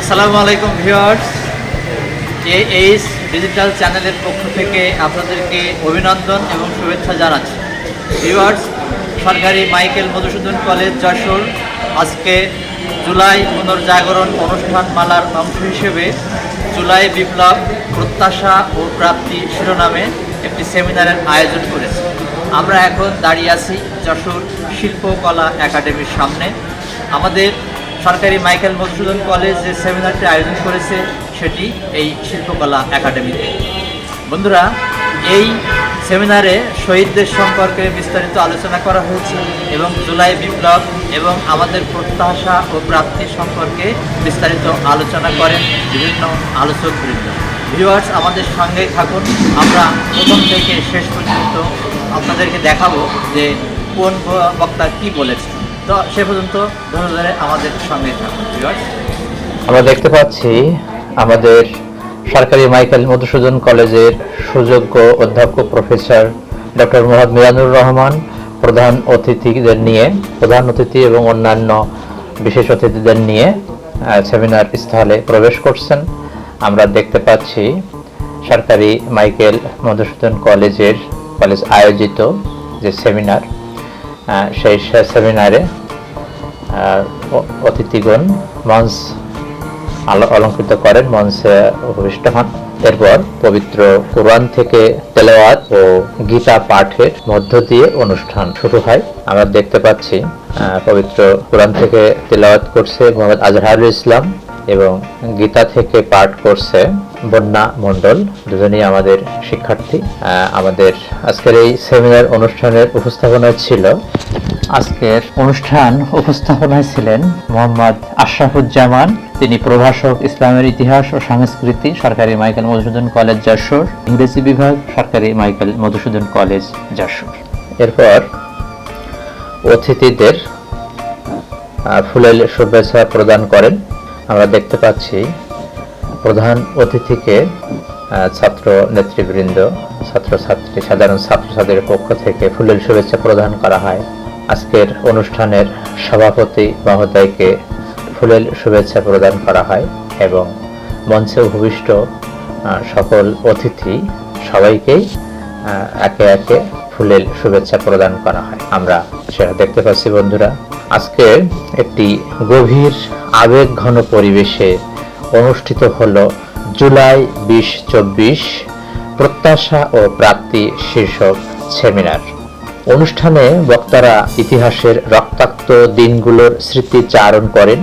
আসসালামু আলাইকুম viewers. H digital চ্যানেলের পক্ষ থেকে আপনাদেরকে অভিনন্দন এবং শুভেচ্ছা জানাচ্ছি। ভিউয়ার্স, সরকারি মাইকেল মধুসূদন কলেজ, যশোর। আজকে জুলাই পুনর্জাগরণ অনুষ্ঠান মালার অংশ হিসেবে জুলাই বিপ্লব, প্রত্যাশা ও প্রাপ্তি শিরোনামে একটি সেমিনারের আয়োজন করেছে। আমরা এখন দাঁড়িয়ে আছি যশোর শিল্পকলা একাডেমির সামনে। আমাদের সরকারি মাইকেল মধুসূদন কলেজ যে সেমিনারটি আয়োজন করেছে, সেটি এই শিল্পকলা একাডেমিতে। বন্ধুরা, এই সেমিনারে শহীদদের সম্পর্কে বিস্তারিত আলোচনা করা হয়েছে এবং জুলাই বিপ্লব এবং আমাদের প্রত্যাশা ও প্রাপ্তি সম্পর্কে বিস্তারিত আলোচনা করেন বিভিন্ন আলোচকবৃন্দ। ভিউয়ার্স আমাদের সঙ্গেই থাকুন। আমরা প্রথম থেকে শেষ পর্যন্ত আপনাদেরকে দেখাবো যে কোন বক্তা কি বলেছে তো সে পর্যন্ত আমাদের সঙ্গে থাকুন আমরা দেখতে পাচ্ছি আমাদের সরকারি মাইকেল মধুসূদন কলেজের সুযোগ্য অধ্যক্ষ প্রফেসর ডক্টর মোহাম্মদ মিরানুর রহমান, প্রধান অতিথিদের নিয়ে, প্রধান অতিথি এবং অন্যান্য বিশেষ অতিথিদের নিয়ে সেমিনার স্থলে প্রবেশ করছেন। আমরা দেখতে পাচ্ছি সরকারি মাইকেল মধুসূদন কলেজের কলেজ আয়োজিত যে সেমিনার সেই সেমিনারে অতিথিগণ মঞ্চ অলঙ্কৃত করেন, মঞ্চে উপবিষ্ট হন। এরপর পবিত্র কোরআন থেকে তেলাওয়াত ও গীতা পাঠের মধ্য দিয়ে অনুষ্ঠান শুরু হয়। আমরা দেখতে পাচ্ছি পবিত্র কোরআন থেকে তেলাওয়াত করছে মোহাম্মদ আজহারুল ইসলাম। এবং গীতা থেকে পাঠ করছে বন্যা মণ্ডল। দুজনেই আমাদের শিক্ষার্থী। আমাদের আজকের এই সেমিনার অনুষ্ঠানের উপস্থাপনায় ছিল। আজকের অনুষ্ঠান উপস্থাপনায় ছিলেন মোহাম্মদ আশরাফুজ্জামান। তিনি প্রভাষক ইসলামের ইতিহাস ও সংস্কৃতি, সরকারি মাইকেল মধুসূদন কলেজ, যশোর। ইংরেজি বিভাগ, সরকারি মাইকেল মধুসূদন কলেজ, যশোর। এরপর অতিথিদের ফুলের শুভেচ্ছা প্রদান করেন। আমরা দেখতে পাচ্ছি প্রধান অতিথিকে ছাত্র নেতৃবৃন্দ, ছাত্রছাত্রী, সাধারণ ছাত্রছাত্রীদের পক্ষ থেকে ফুলের শুভেচ্ছা প্রদান করা হয়। আজকের অনুষ্ঠানের সভাপতি মহোদয়কে ফুলের শুভেচ্ছা প্রদান করা হয় এবং মঞ্চে ভূমিষ্ঠ সকল অতিথি সবাইকেই একে একে ফুলের শুভেচ্ছা প্রদান করা হয়। আমরা সেটা দেখতে পাচ্ছি, বন্ধুরা। আজকে একটি গভীর আবেগ ঘন পরিবেশে অনুষ্ঠিত হলো জুলাই বিশ চব্বিশ প্রত্যাশা ও প্রাপ্তি শীর্ষক সেমিনার। অনুষ্ঠানে বক্তারা ইতিহাসের রক্তাক্ত দিনগুলোর স্মৃতিচারণ করেন,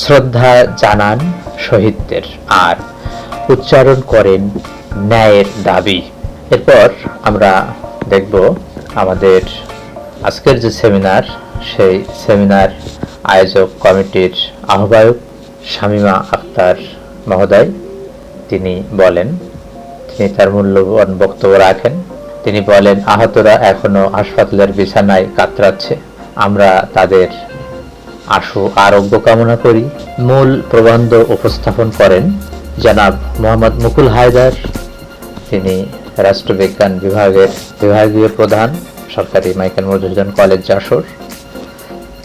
শ্রদ্ধা জানান শহীদদের আর উচ্চারণ করেন ন্যায়ের দাবি। এরপর আমরা দেখব আমাদের আজকের যে সেমিনার সেই সেমিনার আয়োজক কমিটির আহ্বায়ক শামিমা আক্তার মহোদয়, তিনি বলেন, তিনি তার মূল্যবান বক্তব্য রাখেন। তিনি বলেন, আহতরা এখনও হাসপাতালের বিছানায় কাতরাচ্ছে। আমরা তাদের আশু আরোগ্য কামনা করি। মূল প্রবন্ধ উপস্থাপন করেন জনাব মোহাম্মদ মুকুল হায়দার। তিনি রাষ্ট্রবিজ্ঞান বিভাগের বিভাগীয় প্রধান সরকারি মাইকেল মধুসূদন কলেজ যশোর।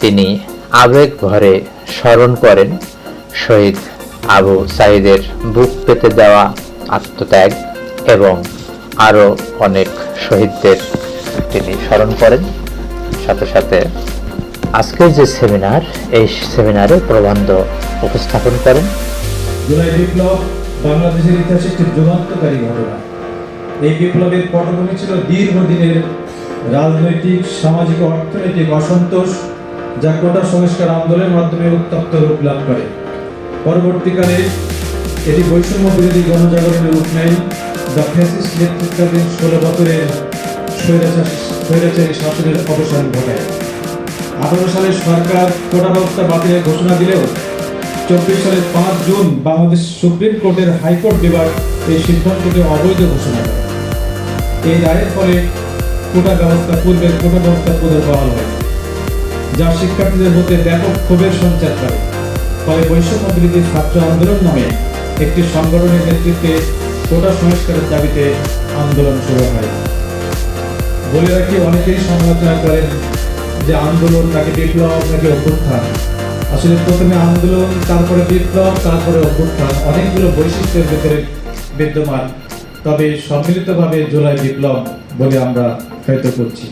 তিনি আবেগ ভরে স্মরণ করেন শহীদ আবু সাইদের বুক পেতে দেওয়া আত্মত্যাগ এবং আরও অনেক শহীদদের তিনি স্মরণ করেন। সাথে সাথে আজকের যে সেমিনার, এই সেমিনারে প্রবন্ধ উপস্থাপন করেন। বাংলাদেশের ইতিহাসে একটি যুগান্তকারী ঘটনা। এই বিপ্লবের পটভূমি ছিল দীর্ঘদিনের রাজনৈতিক, সামাজিক, অর্থনৈতিক অসন্তোষ, যা কোটা সংস্কার আন্দোলনের মাধ্যমে উত্তপ্ত রূপ লাভ করে। পরবর্তীকালে এটি বৈষম্য বিরোধী গণজাগরণের রূপ নেয় যা ফ্যাসিস্ট নেতৃত্বাধীন ষোলো বছরের স্বৈরাচার- শাসনের অবসান ঘটায়। আঠারো সালে সরকার কোটা ব্যবস্থা বাতিলের ঘোষণা দিলেও চব্বিশ সালের পাঁচ জুন বাংলাদেশ সুপ্রিম কোর্টের হাইকোর্ট বিভাগ এই সিদ্ধান্তকে অবৈধ ঘোষণা করে এই রায়ের ফলে কোটা ব্যবস্থা পূর্বের কোটা ব্যবস্থা পুনর্বহাল হয়। যা শিক্ষার্থীদের মধ্যে ব্যাপক ক্ষোভের সঞ্চার করে। ফলে বৈষম্য বিরোধী ছাত্র আন্দোলন নামে একটি সংগঠনের নেতৃত্বে কোটা সংস্কারের দাবিতে আন্দোলন শুরু হয়। বলে রাখি, অনেকেই সমালোচনা করেন যে আন্দোলন নাকি বিপ্লব নাকি অভ্যুত্থান। আসলে প্রথমে আন্দোলন, তারপরে বিপ্লব, তারপরে অভ্যুত্থান, অনেকগুলো বৈশিষ্ট্যের ভেতরে বিদ্যমান তবে সম্মিলিতভাবে জুলাই বিপ্লব বলে আমরা হয়তো করছি।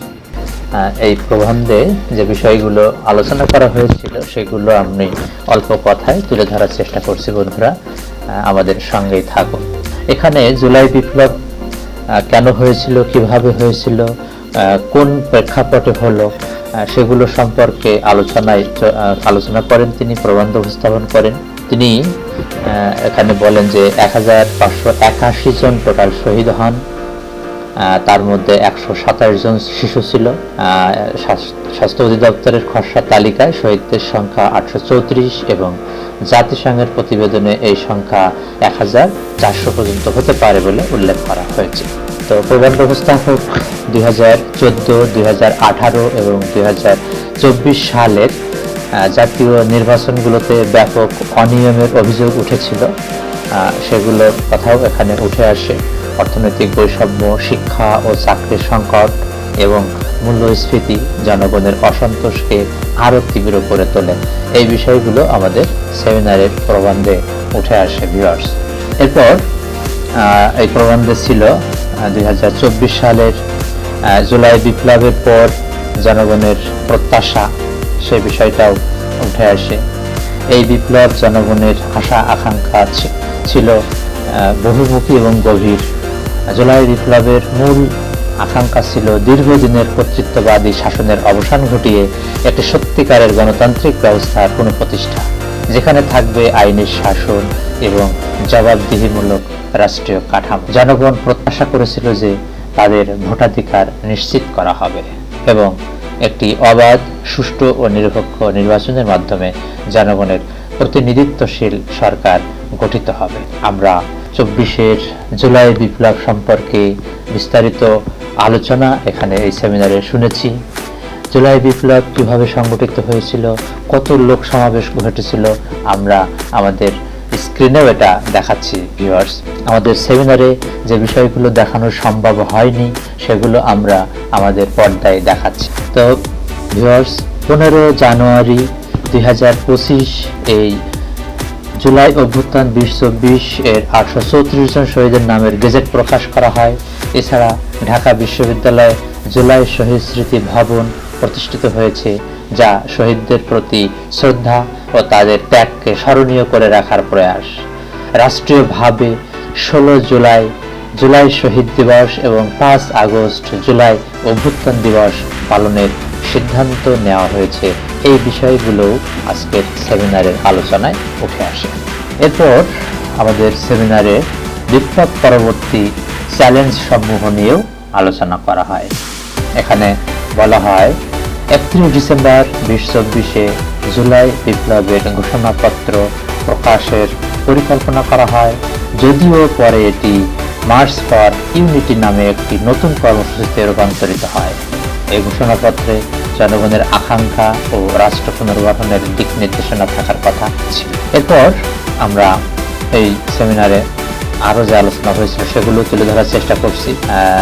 এই প্রবন্ধে যে বিষয়গুলো আলোচনা করা হয়েছিল, সেগুলো আমি অল্প কথায় তুলে ধরার চেষ্টা করছি বন্ধুরা। আমাদের সঙ্গেই থাকো এখানে জুলাই বিপ্লব কেন হয়েছিল, কীভাবে হয়েছিল কোন প্রেক্ষাপটে হলো সেগুলো সম্পর্কে আলোচনায় আলোচনা করেন তিনি, প্রবন্ধ উপস্থাপন করেন। তিনি এখানে বলেন যে এক হাজার পাঁচশো একাশি জন টোটাল শহীদ হন তার মধ্যে একশো সাতাশ জন শিশু ছিল। স্বাস্থ্য অধিদপ্তরের খসড়া তালিকায় শহীদদের সংখ্যা আটশো চৌত্রিশ এবং জাতিসংঘের প্রতিবেদনে এই সংখ্যা এক হাজার চারশো পর্যন্ত হতে পারে বলে উল্লেখ করা হয়েছে। তো প্রবন্ধ উপস্থাপক দুই হাজার চোদ্দ, দুই হাজার আঠারো এবং দুই হাজার চব্বিশ সালের জাতীয় নির্বাচনগুলোতে ব্যাপক অনিয়মের অভিযোগ উঠেছিল। সেগুলোর কথাও এখানে উঠে আসে। অর্থনৈতিক বৈষম্য, শিক্ষা ও চাকরির সংকট এবং মূল্যস্ফীতি জনগণের অসন্তোষকে আরও তীব্র করে তোলে। এই বিষয়গুলো আমাদের সেমিনারের প্রবন্ধে উঠে আসে ভিউয়ার্স এরপর এই প্রবন্ধে ছিল দু হাজার চব্বিশ সালের জুলাই বিপ্লবের পর জনগণের প্রত্যাশা সে বিষয়টাও উঠে আসে। এই বিপ্লব জনগণের আশা, আকাঙ্ক্ষা ছিল বহুমুখী এবং গভীর। জুলাই বিপ্লবের মূল আকাঙ্ক্ষা ছিল দীর্ঘদিনের কর্তৃত্ববাদী শাসনের অবসান ঘটিয়ে একটি সত্যিকারের গণতান্ত্রিক ব্যবস্থার পুনঃপ্রতিষ্ঠা। যেখানে থাকবে আইনের শাসন এবং জবাবদিহিমূলক রাষ্ট্রীয় কাঠামো। জনগণ প্রত্যাশা করেছিল যে তাদের ভোটাধিকার নিশ্চিত করা হবে এবং একটি অবাধ, সুষ্ঠু ও নিরপেক্ষ নির্বাচনের মাধ্যমে জনগণের প্রতিনিধিত্বশীল সরকার গঠিত হবে। আমরা চব্বিশের জুলাই বিপ্লব সম্পর্কে বিস্তারিত আলোচনা এখানে এই সেমিনারে শুনেছি। জুলাই বিপ্লব কীভাবে সংগঠিত হয়েছিল, কত লোক সমাবেশ ঘটেছিল, আমরা আমাদের স্ক্রিনেও এটা দেখাচ্ছি ভিউয়ার্স আমাদের সেমিনারে যে বিষয়গুলো দেখানো সম্ভব হয়নি, সেগুলো আমরা আমাদের পর্দায় দেখাচ্ছি। তো ভিউয়ার্স পনেরো জানুয়ারি দুই হাজার পঁচিশ, এই জুলাই অভ্যুত্থান বিশ চব্বিশ এর আটশো চৌত্রিশ জন শহীদের নামের গেজেট প্রকাশ করা হয়। এছাড়া ঢাকা বিশ্ববিদ্যালয়ে জুলাই শহীদ স্মৃতি ভবন প্রতিষ্ঠিত হয়েছে, যা শহীদদের প্রতি শ্রদ্ধা ও তাদের ত্যাগকে স্মরণীয় করে রাখার প্রয়াস। রাষ্ট্রীয়ভাবে ষোলো জুলাই জুলাই শহীদ দিবস এবং পাঁচ আগস্ট জুলাই অভ্যুত্থান দিবস পালনের সিদ্ধান্ত নেওয়া হয়েছে। এই বিষয়গুলো আজকের সেমিনারের আলোচনায় উঠে আসে। এরপর আমাদের সেমিনারে বিপ্লব পরবর্তী চ্যালেঞ্জ সমূহ নিয়েও আলোচনা করা হয়। এখানে বলা হয় একত্রিশ ডিসেম্বর, বিশ, চব্বিশে জুলাই বিপ্লবের ঘোষণাপত্র প্রকাশের পরিকল্পনা করা হয়। যদিও পরে এটি মার্চ ফর ইউনিটি নামে একটি নতুন কর্মসূচিতে রূপান্তরিত হয়। এই ঘোষণাপত্রে জনগণের আকাঙ্ক্ষা ও রাষ্ট্র পুনর্গঠনের দিক নির্দেশনা থাকার কথা ছিল। এরপর আমরা এই সেমিনারে আরও যে আলোচনা হয়েছিল সেগুলো তুলে ধরার চেষ্টা করছি।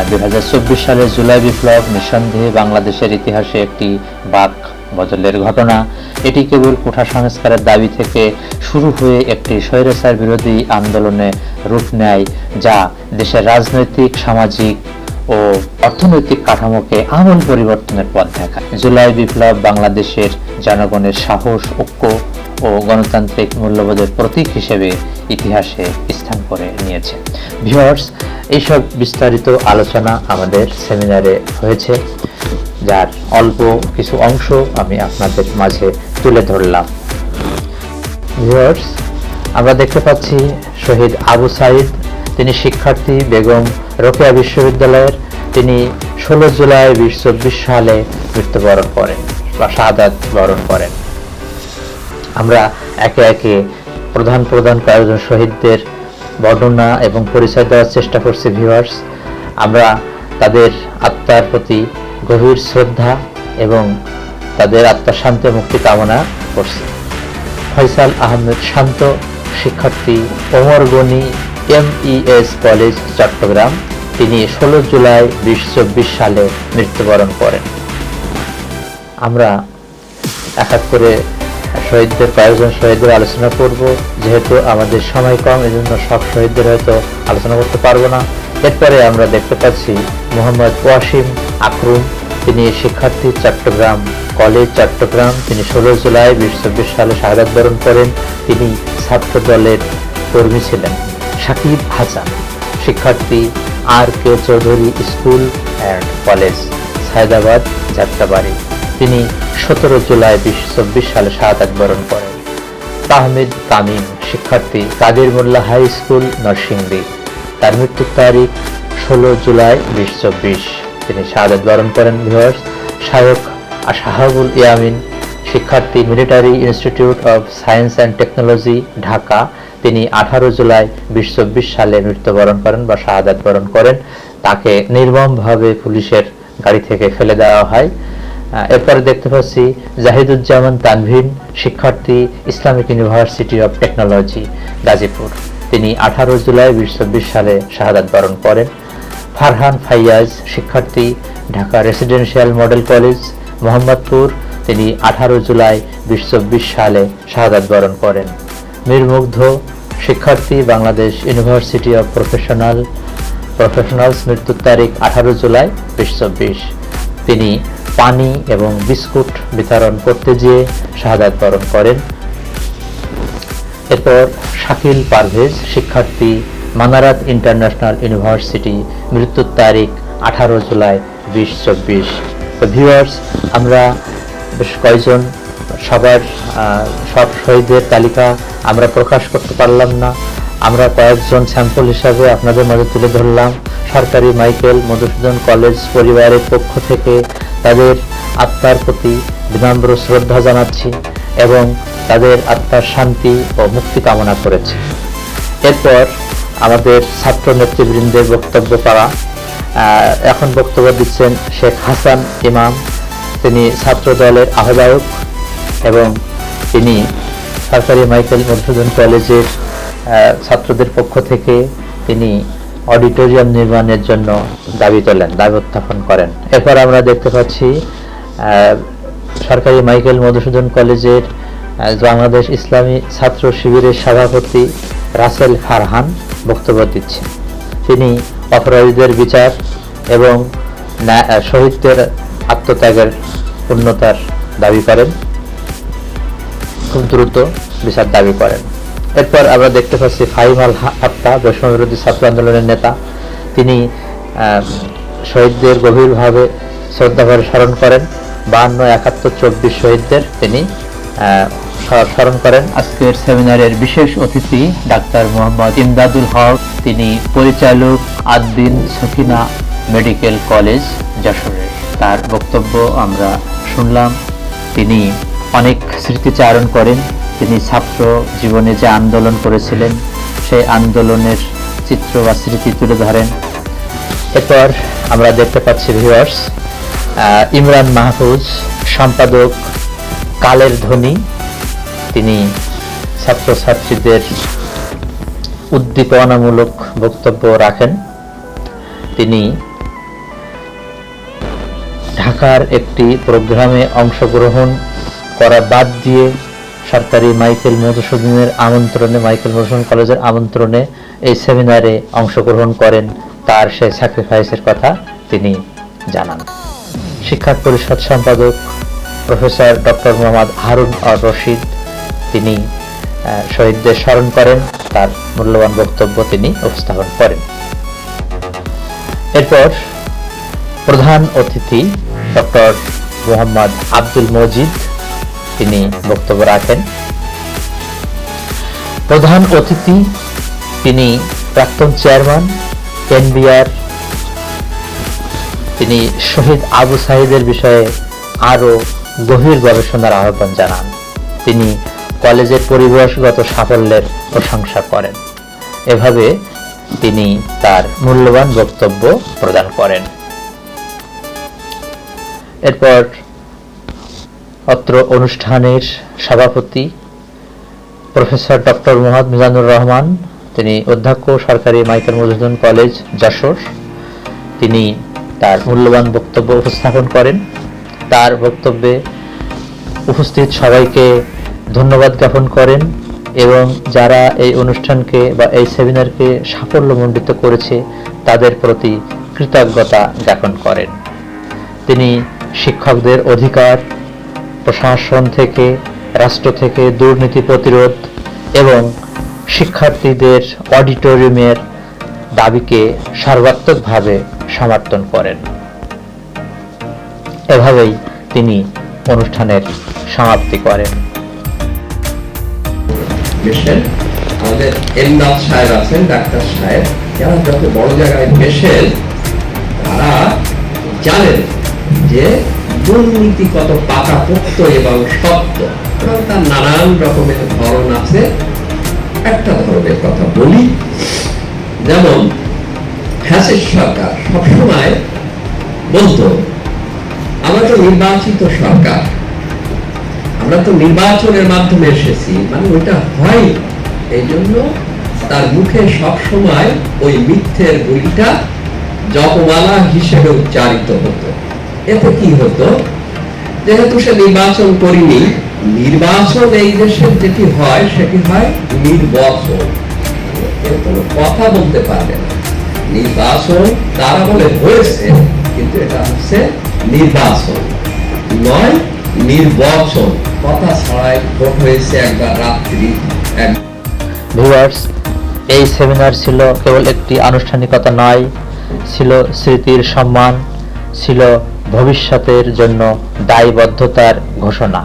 দুই হাজার চব্বিশ সালের জুলাই বিপ্লব নিঃসন্দেহে বাংলাদেশের ইতিহাসে একটি বাক বদলের ঘটনা। এটি কেবল কোঠা সংস্কারের দাবি থেকে শুরু হয়ে একটি স্বৈরাচার বিরোধী আন্দোলনে রূপ নেয়, যা দেশের রাজনৈতিক, সামাজিক ও অর্থনৈতিক কাঠামোকে আমূল পরিবর্তনের পথ দেখায়। জুলাই বিপ্লব বাংলাদেশের জনগণের সাহস, ঐক্য ও গণতান্ত্রিক মূল্যবোধের প্রতীক হিসেবে ইতিহাসে স্থান করে নিয়েছে। ভিউয়ার্স এইসব বিস্তারিত আলোচনা আমাদের সেমিনারে হয়েছে, যার অল্প কিছু অংশ আমি আপনাদের মাঝে তুলে ধরলাম। ভিউয়ার্স আমরা দেখতে পাচ্ছি শহীদ আবু সাইদ, তিনি শিক্ষার্থী বেগম রোকেয়া বিশ্ববিদ্যালয়ের, তিনি ষোলো জুলাই বিশ চব্বিশ সালে মৃত্যুবরণ করেন বা শাহাদাত বরণ করেন। আমরা একে একে প্রধান প্রধান কয়েকজন শহীদদের বর্ণনা এবং পরিচয় দেওয়ার চেষ্টা করছি ভিউয়ার্স আমরা তাদের আত্মার প্রতি গভীর শ্রদ্ধা এবং তাদের আত্মার শান্তি মুক্তি কামনা করছি। ফয়সাল আহমেদ শান্ত শিক্ষার্থী, ওমর গনি এমইএস কলেজ, চট্টগ্রাম। তিনি ষোলো জুলাই বিশ চব্বিশ সালে মৃত্যুবরণ করেন। আমরা এক করে শহীদদের কয়েকজন শহীদদের আলোচনা করব। যেহেতু আমাদের সময় কম, এজন্য সব শহীদদের হয়তো আলোচনা করতে পারব না। এরপরে আমরা দেখতে পাচ্ছি মোহাম্মদ ওয়াসিম আকরুম। তিনি শিক্ষার্থী, চট্টগ্রাম কলেজ, চট্টগ্রাম। তিনি ষোলো জুলাই বিশ চব্বিশ সালে শাহাদাত বরণ করেন। তিনি ছাত্র দলের কর্মী ছিলেন। সাকিব হাসান, শিক্ষার্থী R K Chowdhury school and college, Sayedabad, Jatrabari. তিনি সতেরো জুলাই বিশ চব্বিশ সালে শাহাদাত বরণ করেন। তাহমিদ তামিম, শিক্ষার্থী কাদের মোল্লা হাই স্কুল, নরসিংদী। তার মৃত্যুর তারিখ ষোলো জুলাই বিশ চব্বিশ। তিনি শাহাদাত বরণ করেন ভিওয়ার্স শায়ক শাহাবুল ইয়ামিন, শিক্ষার্থী military institute of science and technology, Dhaka. তিনি আঠারো জুলাই বিশ চব্বিশ সালে মৃত্যুবরণ করেন বা শাহাদাত বরণ করেন। তাকে নির্মমভাবে পুলিশের গাড়ি থেকে ফেলে দেওয়া হয়। এরপরে দেখতে পাচ্ছি জাহিদুজ্জামান তানভিন, শিক্ষার্থী, Islamic university of technology, Gazipur. তিনি আঠারো জুলাই বিশ চব্বিশ সালে শাহাদাত বরণ করেন। ফারহান ফাইয়াজ, শিক্ষার্থী, Dhaka residential model college, Mohammadpur. তিনি আঠারো জুলাই বিশ চব্বিশ সালে শাহাদাত বরণ করেন। মীর মুগ্ধ, শিক্ষার্থী, Bangladesh university of professional, professionals মৃত্যুর তারিখ আঠারো জুলাই বিশ চব্বিশ। তিনি পানি এবং বিস্কুট বিতরণ করতে যেয়ে শাহাদাত বরণ করেন। এরপর শাকিল পারভেজ, শিক্ষার্থী, মানারাত ইন্টারন্যাশনাল ইউনিভার্সিটি, মৃত্যুর তারিখ আঠারো জুলাই বিশ চব্বিশ। তো ভিউয়ার্স, আমরা বেশ কয়েকজন সবার সব শহীদদের তালিকা আমরা প্রকাশ করতে পারলাম না। আমরা কয়েকজন স্যাম্পল হিসাবে আপনাদের মাঝে তুলে ধরলাম। সরকারি মাইকেল মধুসূদন কলেজ পরিবারের পক্ষ থেকে তাদের আত্মার প্রতি বিনম্র শ্রদ্ধা জানাচ্ছি এবং তাদের আত্মার শান্তি ও মুক্তি কামনা করেছি। এরপর আমাদের ছাত্র নেতৃবৃন্দের বক্তব্য পাওয়া এখন বক্তব্য দিচ্ছেন শেখ হাসান ইমাম। তিনি ছাত্র দলের আহ্বায়ক এবং তিনি সরকারি মাইকেল মধুসূদন কলেজের ছাত্রদের পক্ষ থেকে তিনি অডিটোরিয়াম নির্মাণের জন্য দাবি তোলেন, দাবি উত্থাপন করেন। এরপর আমরা দেখতে পাচ্ছি সরকারি মাইকেল মধুসূদন কলেজের বাংলাদেশ ইসলামী ছাত্র শিবিরের সভাপতি রাসেল ফারহান বক্তব্য দিচ্ছেন। তিনি অপরাধীদের বিচার এবং শহীদদের আত্মত্যাগের পূর্ণতার দাবি করেন। খুব দ্রুত বিচার দাবি করেন। এরপর আমরা দেখতে পাচ্ছি ফাহিম আল হা- হত্যা বিরোধী ছাত্র আন্দোলনের নেতা। তিনি শহীদদের গভীরভাবে শ্রদ্ধাভরে স্মরণ করেন। বাহান্ন, একাত্তর, চব্বিশ শহীদদের তিনি স্মরণ করেন। আজকের সেমিনারের বিশেষ অতিথি ডাক্তার মোহাম্মদ ইমদাদুল হক। তিনি পরিচালক আদ্দিন সখিনা মেডিকেল কলেজ যশোরের তার বক্তব্য আমরা শুনলাম। তিনি অনেক স্মৃতিচারণ করেন। তিনি ছাত্র জীবনে যে আন্দোলন করেছিলেন, সেই আন্দোলনের চিত্র বা স্মৃতি তুলে ধরেন। এরপর আমরা দেখতে পাচ্ছি ভিউয়ার্স ইমরান মাহফুজ, সম্পাদক কালের ধ্বনি তিনি ছাত্রছাত্রীদের উদ্দীপনামূলক বক্তব্য রাখেন। তিনি ঢাকার একটি প্রোগ্রামে অংশগ্রহণ করা বাদ দিয়ে সরকারি মাইকেল মধুসূদনের আমন্ত্রণে, মাইকেল মধুসূদন কলেজের আমন্ত্রণে এই সেমিনারে অংশগ্রহণ করেন। তার সেই স্যাক্রিফাইসের কথা তিনি জানান। শিক্ষা পরিষদ সম্পাদক প্রফেসর ডক্টর মোহাম্মদ হারুন আর রশিদ তিনি শহীদদের স্মরণ করেন। তার মূল্যবান বক্তব্য তিনি উপস্থাপন করেন। এরপর প্রধান অতিথি ডক্টর মোহাম্মদ আব্দুল মজিদ তিনি বক্তব্য রাখেন। প্রধান অতিথি তিনি প্রাক্তন চেয়ারম্যান, এনবিআর। তিনি শহীদ আবু সাহিদের বিষয়ে আরও গভীর গবেষণার আহ্বান জানান। তিনি কলেজের পরিবেশগত সাফল্যের প্রশংসা করেন। এভাবে তিনি তার মূল্যবান বক্তব্য প্রদান করেন। এরপর অত্র অনুষ্ঠানের সভাপতি প্রফেসর ডক্টর মোহাম্মদ মিজানুর রহমান, তিনি অধ্যক্ষ সরকারি মাইকেল মধুসূদন কলেজ, যশোর। তিনি তার মূল্যবান বক্তব্য উপস্থাপন করেন। তার বক্তব্যে উপস্থিত সবাইকে ধন্যবাদ জ্ঞাপন করেন এবং যারা এই অনুষ্ঠানকে বা এই সেমিনারকে সাফল্যমণ্ডিত করেছে, তাদের প্রতি কৃতজ্ঞতা জ্ঞাপন করেন। তিনি শিক্ষকদের অধিকার প্রশাসন থেকে, রাষ্ট্র থেকে দুর্নীতি প্রতিরোধ এবং শিক্ষার্থীদের অডিটোরিয়ামের দাবিকে সর্বাত্মকভাবে সমর্থন করেন। এভাবেই তিনি অনুষ্ঠানের সমাপ্তি করেন। বড় জায়গায় মেশেন তারা জানেন যে দুর্নীতি কত পাকাপোক্ত এবং শক্ত এবং তার নানান রকমের ধরন আছে। একটা ধরনের কথা বলি, যেমন ফ্যাসিস্ট সরকার সবসময় বলতো, আমরা তো নির্বাচিত সরকার, আমরা তো নির্বাচনের মাধ্যমে এসেছি। মানে ওইটা হয় এই জন্য তার মুখে সবসময় ওই মিথ্যের বইটা জপমালা হিসেবে উচ্চারিত হতো। এতে কি হতো? যেহেতু সে নির্বাচন করিনি, নির্বাচন এই দেশের যেটি হয়, সেটি হয় নির্বাচন। কথা বলতে পারবে না। নির্বাচন তারা বলে হয়েছে, কিন্তু এটা হচ্ছে নির্বাচন। নয়, নির্বাচন। কথা ছড়াই ভোট হয়েছে একবার রাত্রি ভিউয়ার্স, এই সেমিনার ছিল কেবল একটি আনুষ্ঠানিকতা নয়, ছিল স্মৃতির সম্মান। ছিল ভবিষ্যতের জন্য দায়বদ্ধতার ঘোষণা।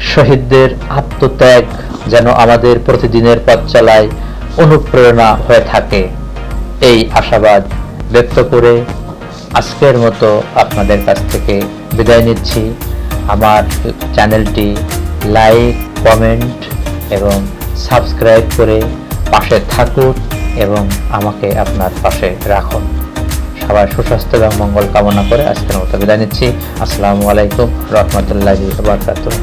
শহীদদের আত্মত্যাগ যেন আমাদের প্রতিদিনের পথ চলায় অনুপ্রেরণা হয়ে থাকে। এই আশাবাদ ব্যক্ত করে আজকের মতো আপনাদের কাছ থেকে বিদায় নিচ্ছি। আমার চ্যানেলটি লাইক, কমেন্ট এবং সাবস্ক্রাইব করে পাশে থাকুন এবং আমাকে আপনার পাশে রাখুন। সবার সুস্বাস্থ্য এবং মঙ্গল কামনা করে আজকের মতো বিদায় নিচ্ছি। আসসালামু আলাইকুম রহমতুল্লাহ বারকাতুহ।